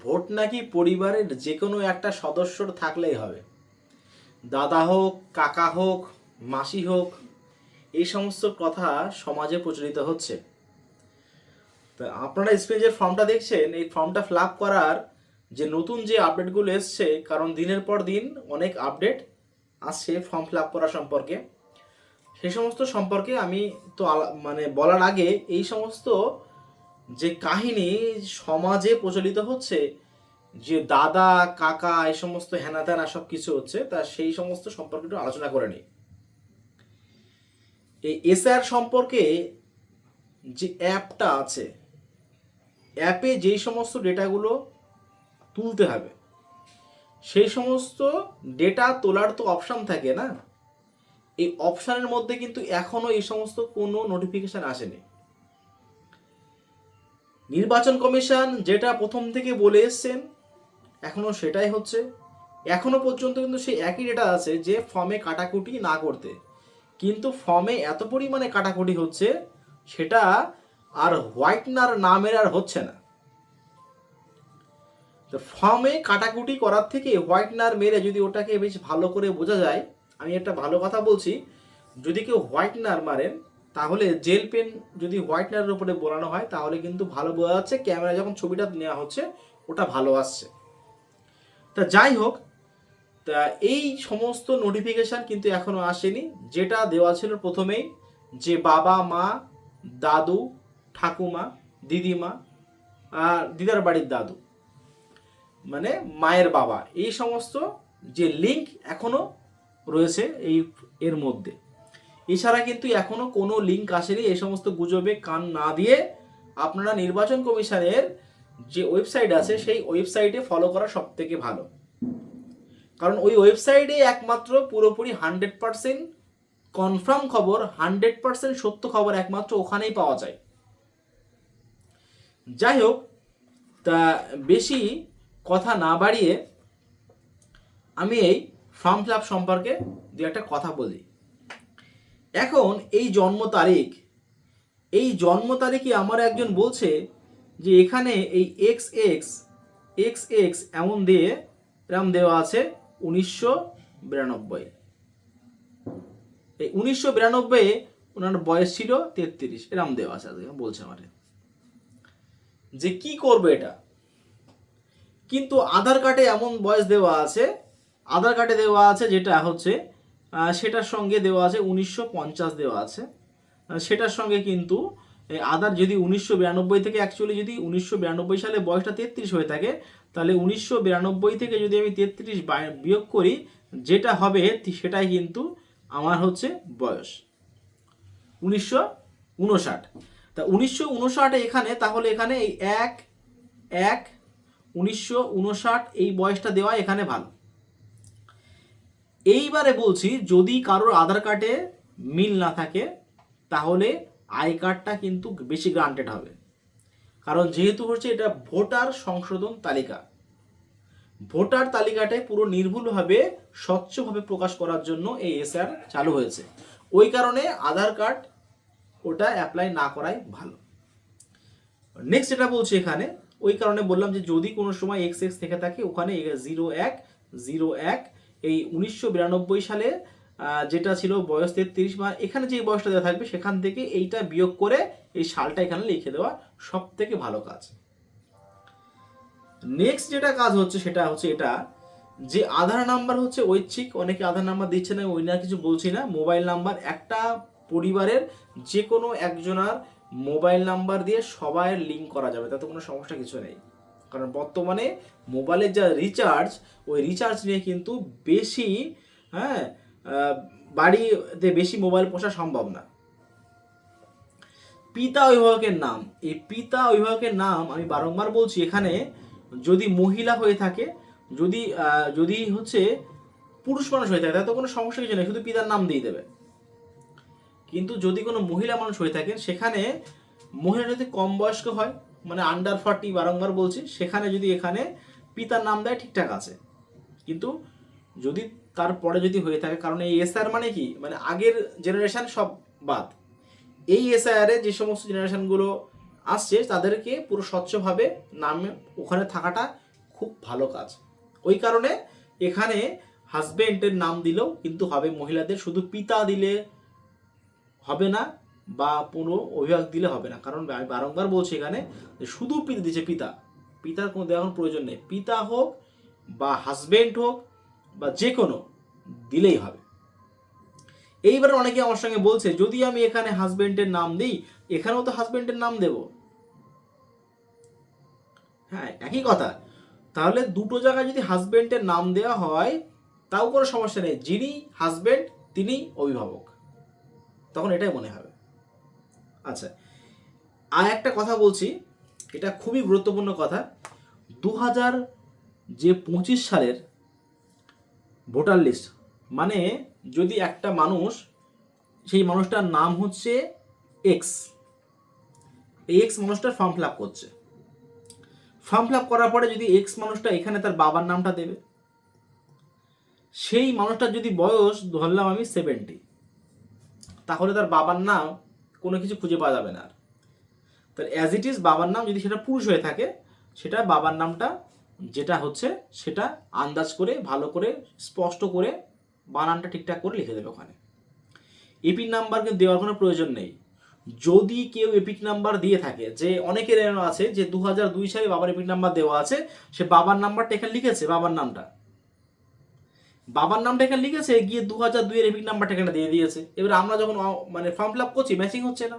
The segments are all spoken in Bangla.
ভোট নাকি পরিবারের যে কোনো একটা সদস্যর থাকলেই হবে। দাদা হোক, কাকা হোক, মাসি হোক, এই সমস্ত কথা সমাজে প্রচলিত হচ্ছে। তা আপনারা স্ক্রিনে যে ফর্মটা দেখছেন, এই ফর্মটা ফিল করার যে নতুন যে আপডেটগুলো এসছে, কারণ দিনের পর দিন অনেক আপডেট আসছে ফর্ম ফিল করা সম্পর্কে। সেই সমস্ত সম্পর্কে আমি তো মানে বলার আগে এই সমস্ত যে কাহিনী সমাজে প্রচলিত হচ্ছে, যে দাদা, কাকা এই সমস্ত হেনা তেনা সব কিছু হচ্ছে, তা সেই সমস্ত সম্পর্কে একটু আলোচনা করে নিই। এই এসআর সম্পর্কে যে অ্যাপটা আছে, অ্যাপে যেই সমস্ত ডেটাগুলো তুলতে হবে, সেই সমস্ত ডেটা তোলার তো অপশান থাকে না। এই অপশানের মধ্যে কিন্তু এখনও এই সমস্ত কোনো নোটিফিকেশান আসেনি। নির্বাচন কমিশন যেটা প্রথম থেকে বলে এসছেন এখনও সেটাই হচ্ছে। এখনও পর্যন্ত কিন্তু সেই একই ডেটা আছে যে ফর্মে কাটাকুটি না করতে। কিন্তু ফর্মে এত পরিমাণে কাটাকুটি হচ্ছে, সেটা আর হোয়াইটনার নামের আর হচ্ছে না। তো ফর্মে কাটাকুটি করার থেকে হোয়াইটনার মেরে যদি ওটাকে বেশ ভালো করে বোঝা যায়, আমি একটা ভালো কথা বলছি, যদি কেউ হোয়াইটনার মারেন তাহলে জেল পেন যদি হোয়াইটনারের উপরে বোলানো হয়, তাহলে কিন্তু ভালো বোঝা যাচ্ছে ক্যামেরা যখন ছবিটা নেওয়া হচ্ছে, ওটা ভালো আসছে। তা যাই হোক, তা এই সমস্ত নোটিফিকেশান কিন্তু এখনও আসেনি। যেটা দেওয়া ছিল প্রথমেই যে বাবা, মা, দাদু, ঠাকুমা, দিদিমা, আর দিদার বাড়ির দাদু মানে মায়ের বাবা, এই সমস্ত যে লিঙ্ক এখনও রয়েছে এই এর মধ্যে। এছাড়া কিন্তু এখনও কোনো লিঙ্ক আসেনি। এই সমস্ত গুজবে কান না দিয়ে আপনারা নির্বাচন কমিশনের যে ওয়েবসাইট আছে, সেই ওয়েবসাইটে ফলো করা সব থেকে ভালো। কারণ ওই ওয়েবসাইটে একমাত্র পুরোপুরি হান্ড্রেড পার্সেন্ট কনফার্ম খবর হান্ড্রেড পার্সেন্ট সত্য খবর একমাত্র ওখানেই পাওয়া যায়। যাই হোক, তা বেশি কথা না বাড়িয়ে আমি এই ফর্ম ফিল সম্পর্কে দু একটা কথা বলি। এখন এই জন্ম তারিখ। এই জন্ম তারিখে আমার একজন বলছে যে এখানে এই এক্স এক্স এক্স এক্স এমন দিয়ে এরম দেওয়া আছে উনিশশো বিরানব্বই। এই উনিশশো বিরানব্বই ওনার বয়স ছিল তেত্রিশ এরম দেওয়া আছে আজকে, বলছে আমারে যে কি করবে এটা? কিন্তু আধার কার্ডে এমন বয়স দেওয়া আছে, আধার কার্ডে দেওয়া আছে যেটা হচ্ছে সেটার সঙ্গে দেওয়া আছে উনিশশো পঞ্চাশ দেওয়া আছে। সেটার সঙ্গে কিন্তু আধার যদি উনিশশো বিরানব্বই থেকে অ্যাকচুয়ালি যদি উনিশশো বিরানব্বই সালে বয়সটা তেত্রিশ হয়ে থাকে, তাহলে উনিশশো বিরানব্বই থেকে যদি আমি তেত্রিশ বিয়োগ করি, যেটা হবে সেটাই কিন্তু আমার হচ্ছে বয়স। উনিশশো উনষাট। তা উনিশশো উনষাট এখানে, তাহলে এখানে এই এক এক, উনিশশো উনষাট এই বয়সটা দেওয়া এখানে ভালো। এইবারে বলছি, যদি কারোর আধার কার্ডে মিল না থাকে, তাহলে আই কার্ডটা কিন্তু বেশি গ্রান্টেড হবে। কারণ যেহেতু হচ্ছে এটা ভোটার সংশোধন তালিকা। ভোটার তালিকাটাই পুরো নির্ভুলভাবে স্বচ্ছভাবে প্রকাশ করার জন্য এই এসআর চালু হয়েছে। ওই কারণে আধার কার্ড ওটা অ্যাপ্লাই না করাই ভালো। নেক্সট যেটা বলছি এখানে, ওই কারণে বললাম যে যদি কোনো সময় এক্স এক্স থেকে থাকে, ওখানে জিরো এক জিরো এক এই উনিশশো বিরানব্বই সালে যেটা ছিল বয়স তেত্রিশ বা এখানে যে বয়সটা দেওয়া থাকবে সেখান থেকে এইটা বিয়োগ করে এই সালটা এখানে লিখে দেওয়া সব থেকে ভালো কাজ। নেক্সট যেটা কাজ হচ্ছে সেটা হচ্ছে এটা, যে আধার নাম্বার হচ্ছে ঐচ্ছিক, অনেকে আধার নাম্বার দিচ্ছে না, ওই না কিছু বলছি না। মোবাইল নাম্বার একটা পরিবারের যে কোনো একজনার মোবাইল নাম্বার দিয়ে সবাইয়ের লিঙ্ক করা যাবে, তাতে কোনো সমস্যা কিছু নেই। কারণ বর্তমানে মোবাইলের যা রিচার্জ ওই রিচার্জ নিয়ে কিন্তু বেশি হ্যাঁ বাড়িতে বেশি মোবাইল পোষা সম্ভব না। পিতা অভিভাবকের নাম, এই পিতা অভিভাবকের নাম আমি বারংবার বলছি এখানে, যদি মহিলা হয়ে থাকে, যদি যদি হচ্ছে পুরুষ মানুষ হয়ে থাকে তাতে তো কোনো সমস্যা কিছু নেই, শুধু পিতার নাম দিয়ে দেবে। কিন্তু যদি কোনো মহিলা মানুষ হয়ে থাকেন, সেখানে মহিলা যদি কম বয়স্ক হয় মানে আন্ডার ফর্টি বারংবার বলছি, সেখানে যদি এখানে পিতার নাম দেয় ঠিকঠাক আছে। কিন্তু যদি তারপরে যদি হয়ে থাকে, কারণ এই এসআর মানে কি? মানে আগের জেনারেশান সব বাদ। এই এসআইআরে যে সমস্ত জেনারেশানগুলো আসছে, তাদেরকে পুরো স্বচ্ছভাবে নামে ওখানে থাকাটা খুব ভালো কাজ। ওই কারণে এখানে হাজবেন্ডের নাম দিলেও কিন্তু হবে, মহিলাদের শুধু পিতা দিলে হবে না বা পুরো অভিভাবক দিলে হবে না। কারণ আমি বারংবার বলছি এখানে যে শুধু পিতা দিচ্ছে পিতা। পিতার কোনো দেওয়ার কোনো প্রয়োজন নেই। পিতা হোক বা হাজবেন্ড হোক বা যে কোনো দিলেই হবে। এইবার অনেকে আমার সঙ্গে বলছে, যদি আমি এখানে হাজবেন্ডের নাম দিই, এখানেও তো হাজবেন্ডের নাম দেব। হ্যাঁ একই কথা। তাহলে দুটো জায়গায় যদি হাজবেন্ডের নাম দেওয়া হয়, তাও কোনো সমস্যা নেই। যিনি হাজবেন্ড তিনি অভিভাবক। তখন এটাই মনে হবে। আচ্ছা আর একটা কথা বলছি, এটা খুবই গুরুত্বপূর্ণ কথা। দু হাজার যে পঁচিশ সালের ভোটার লিস্ট মানে যদি একটা মানুষ, সেই মানুষটার নাম হচ্ছে এক্স এই এক্স মানুষটার ফর্ম ফিল আপ করছে। ফর্ম ফিল আপ করার পরে যদি এক্স মানুষটা এখানে তার বাবার নামটা দেবে, সেই মানুষটার যদি বয়স, ধরলাম আমি সেভেন্টি তাহলে তার বাবার নাম কোনো কিছু খুঁজে পাওয়া যাবে না তার অ্যাজ ইট ইজ বাবার নাম যদি সেটা পুরুষ হয়ে থাকে, সেটা বাবার নামটা যেটা হচ্ছে, সেটা আন্দাজ করে, ভালো করে, স্পষ্ট করে বানানটা ঠিকঠাক করে লিখে দেবে ওখানে। এপিক নাম্বারকে দেওয়ার কোনো প্রয়োজন নেই। যদি কেউ এপিক নাম্বার দিয়ে থাকে, যে অনেকের আছে যে দু সালে বাবার এপিক নাম্বার দেওয়া আছে, সে বাবার নাম্বারটা এখানে লিখেছে, বাবার নামটা। বাবার নামটা এখানে লিখেছে, গিয়ে দু হাজার দুইয়ের এপিক নাম্বারটা এখানে দিয়ে দিয়েছে। এবার আমরা যখন মানে ফর্ম ফিল আপ করছি ম্যাচিং হচ্ছে না।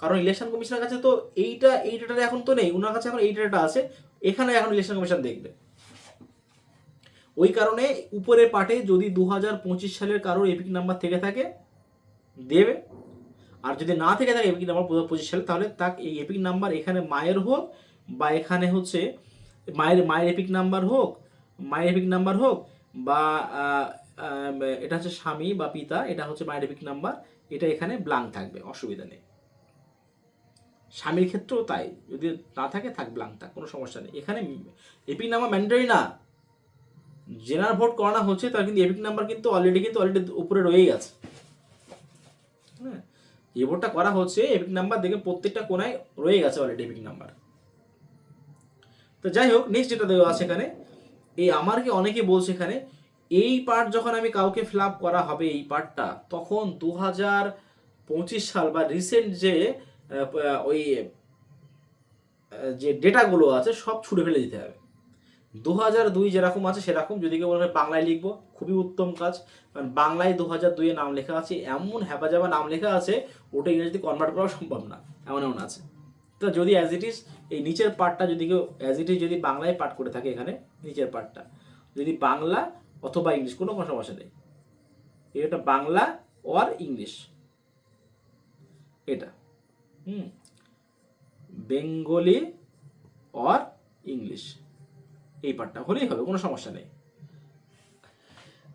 কারণ ইলেকশন কমিশনের কাছে তো এইটা, এই ডেটাটা এখন তো নেই। ওনার কাছে এখন এই ডেটাটা আছে। এখানে এখন ইলেকশন কমিশন দেখবে। ওই কারণে উপরের পাটে যদি দু হাজার পঁচিশ সালের কারোর এপিক নাম্বার থেকে থাকে, দেবে। আর যদি না থেকে থাকে এপিক নাম্বার পঁচিশ সালে, তাহলে তাক এই এপিক নাম্বার এখানে মায়ের হোক বা এখানে হচ্ছে মায়ের মায়ের এপিক নাম্বার হোক মায়ের এপিক নাম্বার হোক বা এটা হচ্ছে স্বামী বা পিতা, এটা হচ্ছে মায়ের এপিক নাম্বার, এটা এখানে ব্লাঙ্ক থাকবে, অসুবিধা নেই। স্বামীর ক্ষেত্রেও তাই, যদি না থাকে থাক ব্লাঙ্ক থাক, কোনো সমস্যা নেই। এখানে এপিক নাম্বার ম্যান্ডেটরি না। জেনার ভোট করানো হচ্ছে, তার কিন্তু এপিক নাম্বার কিন্তু অলরেডি কিন্তু অলরেডি উপরে রয়েই গেছে। হ্যাঁ যে ভোটটা করা হচ্ছে, এপিক নাম্বার দেখে প্রত্যেকটা কোনায় রয়ে গেছে অলরেডি এপিক নাম্বার। তো যাই হোক নেক্সট যেটা দেওয়া আছে এখানে এই আমার কি অনেকে বলছে এখানে, এই পার্ট যখন আমি কাউকে ফিল করা হবে এই পার্টটা তখন দু হাজার পঁচিশ সাল বা রিসেন্ট যে ওই যে ডেটাগুলো আছে, সব ছুড়ে ফেলে দিতে হবে। দু হাজার দুই যেরকম আছে সেরকম, যদি কেউ বলে বাংলায় লিখব, খুবই উত্তম কাজ। কারণ বাংলায় দু হাজার দুইয়ে নাম লেখা আছে, এমন হ্যাপাজাবা নাম লেখা আছে, ওটা ইংরেজিতে কনভার্ট করা সম্ভব না, এমন এমন আছে। তো যদি অ্যাজ ইট ইজ এই নিচের পার্টটা যদি কেউ অ্যাজ ইট ইজ যদি বাংলায় পাঠ করে থাকে এখানে, নিচের পার্টটা যদি বাংলা অথবা ইংলিশ কোনো কোনো সমস্যা নেই। এটা বাংলা অর ইংলিশ এটা। হুম। বেঙ্গলি অর ইংলিশ এই পার্টটা হলেই হবে, কোনো সমস্যা নেই।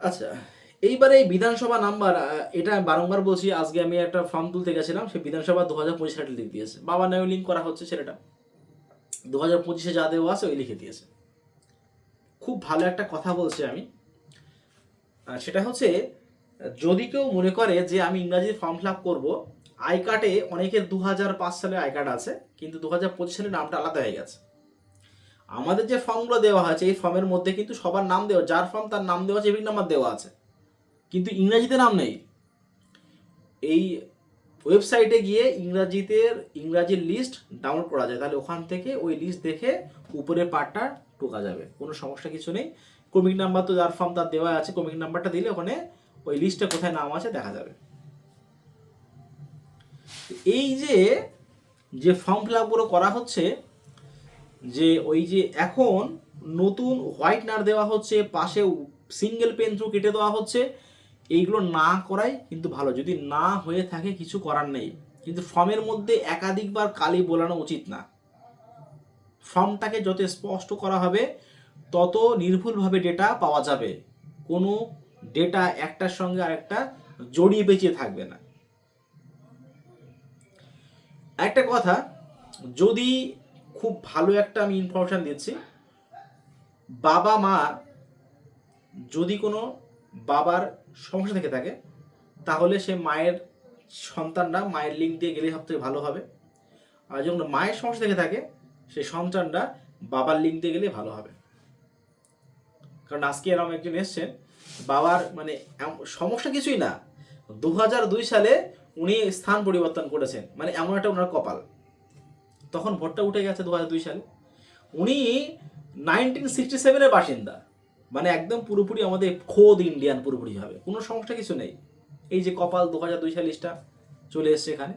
আচ্ছা এইবারে এই বিধানসভা নাম্বার এটা বারংবার বলছি, আজকে আমি একটা ফর্ম তুলতে গেছিলাম, সেই বিধানসভা দু হাজার পঁচিশ সালে লিখে দিয়েছে। বাবা নামে লিঙ্ক করা হচ্ছে ছেলেটা। দু হাজার পঁচিশে যা দেওয়া আছে, ওই লিখে দিয়েছে। খুব ভালো একটা কথা বলছি আমি। সেটা হচ্ছে, যদি কেউ মনে করে যে আমি ইংরাজি ফর্ম ফিল আপ করব আই কার্ডে অনেকের দু হাজার পাঁচ সালে আই কার্ড আছে, কিন্তু দু হাজার পঁচিশ সালে নামটা আলাদা হয়ে গেছে। আমাদের যে ফর্মগুলো দেওয়া হয়েছে, এই ফর্মের মধ্যে কিন্তু সবার নাম দেওয়া, যার ফর্ম তার নাম দেওয়া আছে এপিক নাম্বার দেওয়া আছে। কিন্তু ইংরাজিতে নাম নেই। এই ওয়েবসাইটে গিয়ে ইংরাজিতে ইংরাজির লিস্ট ডাউনলোড করা যায়। তাহলে ওখান থেকে ওই লিস্ট দেখে উপরের পার্টটা টোকা যাবে। কোনো সমস্যা কিছু নেই। কমিক নাম্বার তো যার ফর্ম তার দেওয়া আছে। কমিক নাম্বারটা দিলে ওখানে ওই লিস্টে কোথায় নাম আছে দেখা যাবে। এই যে যে ফর্ম ফিল আপগুলো করা হচ্ছে, যে ওই যে এখন নতুন হোয়াইটনার দেওয়া হচ্ছে, পাশে সিঙ্গেল পেন থ্রু কেটে দেওয়া হচ্ছে এইগুলো না করাই কিন্তু ভালো। যদি না হয়ে থাকে, কিছু করার নেই। কিন্তু ফর্মের মধ্যে একাধিকবার কালি বোলানো উচিত না। ফর্মটাকে যত স্পষ্ট করা হবে, তত নির্ভুলভাবে ডেটা পাওয়া যাবে। কোনো ডেটা একটার সঙ্গে আরেকটা জড়িয়ে পেঁচিয়ে থাকবে না। একটা কথা, যদি খুব ভালো একটা আমি ইনফরমেশন দিচ্ছি বাবা মা যদি কোনো বাবার সমস্যা থেকে থাকে, তাহলে সে মায়ের সন্তানরা মায়ের লিঙ্ক দিয়ে গেলে সব থেকে ভালো হবে। আর যখন মায়ের সমস্যা থেকে থাকে সেই সন্তানটা বাবার লিঙ্ক দিয়ে গেলে ভালো হবে। কারণ আজকে এরকম একজন এসছেন, বাবার মানে সমস্যা কিছুই না। দু হাজার দুই সালে উনি স্থান পরিবর্তন করেছেন মানে এমন একটা ওনার কপাল। তখন ভোটটা উঠে গেছে দু হাজার দুই সালে। উনি নাইনটিন সিক্সটি সেভেনের বাসিন্দা। মানে একদম পুরোপুরি আমাদের খোদ ইন্ডিয়ান পুরোপুরি হবে। কোনো সমস্যা কিছু নেই। এই যে কপাল দু হাজার দুই সালিশটা চলে এসছে এখানে।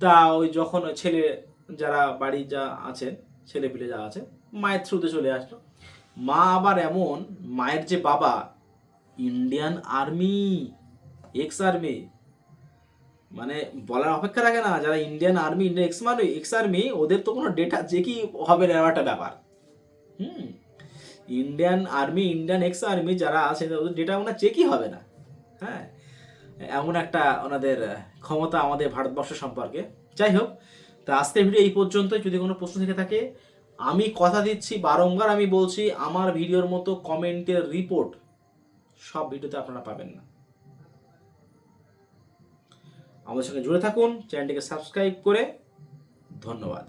তা ওই যখন ছেলে যারা বাড়ি যা আছেন, ছেলে পিলে যা আছে মায়ের থ্রুতে চলে আসলো। মা আবার এমন, মায়ের যে বাবা ইন্ডিয়ান আর্মি এক্স আর্মি মানে বলার অপেক্ষা রাখে না, যারা Indian army Indian ex army ex army ওদের তো কোনো ডেটা যে কি হবে না একটা ব্যাপার। হুম? Indian army Indian ex army যারা আছে ওদের ডেটা ওনার চেকই হবে না। হ্যাঁ? এমন একটা ওনাদের ক্ষমতা আমাদের ভারতবর্ষ সম্পর্কে। যাই হোক, তা আজকের ভিডিও এই পর্যন্তই। যদি কোনো প্রশ্ন থেকে থাকে, আমি কথা দিচ্ছি, বারংবার আমি বলছি, আমার ভিডিওর মতো কমেন্টের রিপোর্ট সব ভিডিওতে আপনারা পাবেন না। আমাদের সঙ্গে জুড়ে থাকুন চ্যানেলটিকে সাবস্ক্রাইব করে ধন্যবাদ।